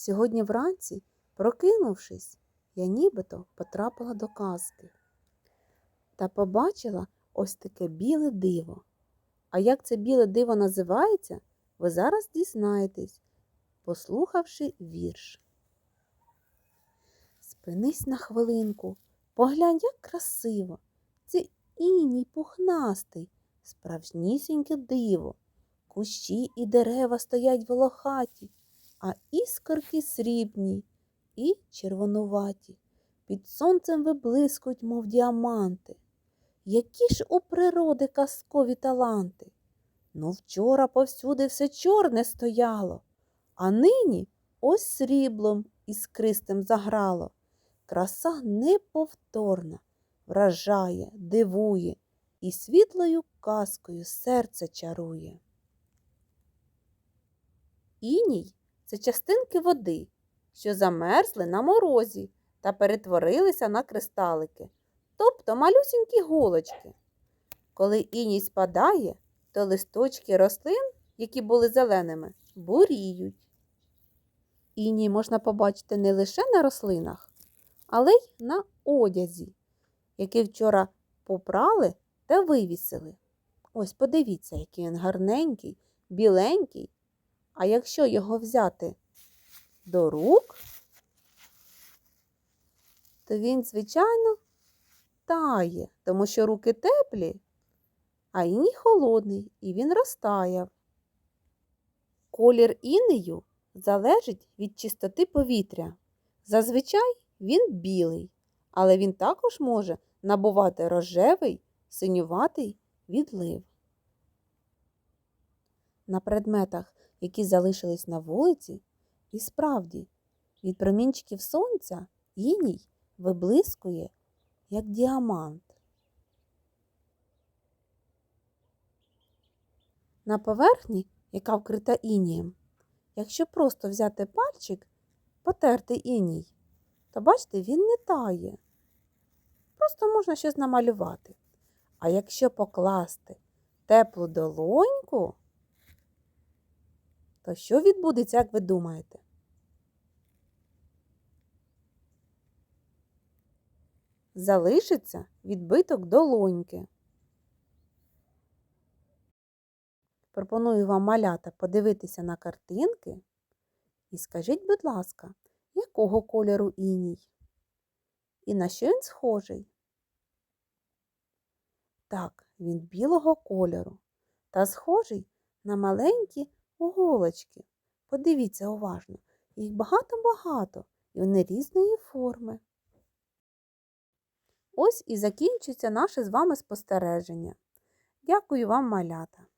Сьогодні вранці, прокинувшись, я нібито потрапила до казки та побачила ось таке біле диво. А як це біле диво називається, ви зараз дізнаєтесь, послухавши вірш. Спинись на хвилинку, поглянь, як красиво. Це іній пухнастий, справжнісіньке диво. Кущі і дерева стоять волохаті, а іскорки срібні і червонуваті. Під сонцем виблискують, мов діаманти. Які ж у природи казкові таланти? Ну, вчора повсюди все чорне стояло, а нині ось сріблом іскристим заграло. Краса неповторна, вражає, дивує і світлою казкою серце чарує. Іній це частинки води, що замерзли на морозі та перетворилися на кристалики, тобто малюсінькі голочки. Коли іній спадає, то листочки рослин, які були зеленими, буріють. Іній можна побачити не лише на рослинах, але й на одязі, який вчора попрали та вивісили. Ось подивіться, який він гарненький, біленький. А якщо його взяти до рук, то він, звичайно, тає, тому що руки теплі, а іній холодний, і він розтаяв. Колір інею залежить від чистоти повітря. Зазвичай він білий, але він також може набувати рожевий, синюватий відлив. На предметах, які залишились на вулиці, і справді від промінчиків сонця іній виблискує, як діамант. На поверхні, яка вкрита інієм, якщо просто взяти пальчик, потерти іній, то бачите, він не тає. Просто можна щось намалювати. А якщо покласти теплу долоньку, то що відбудеться, як ви думаєте? Залишиться відбиток долоньки. Пропоную вам малята подивитися на картинки і скажіть, будь ласка, якого кольору іній? І на що він схожий? Так, він білого кольору та схожий на маленькі голочки. Подивіться уважно, їх багато-багато і вони різної форми. Ось і закінчується наше з вами спостереження. Дякую вам, малята!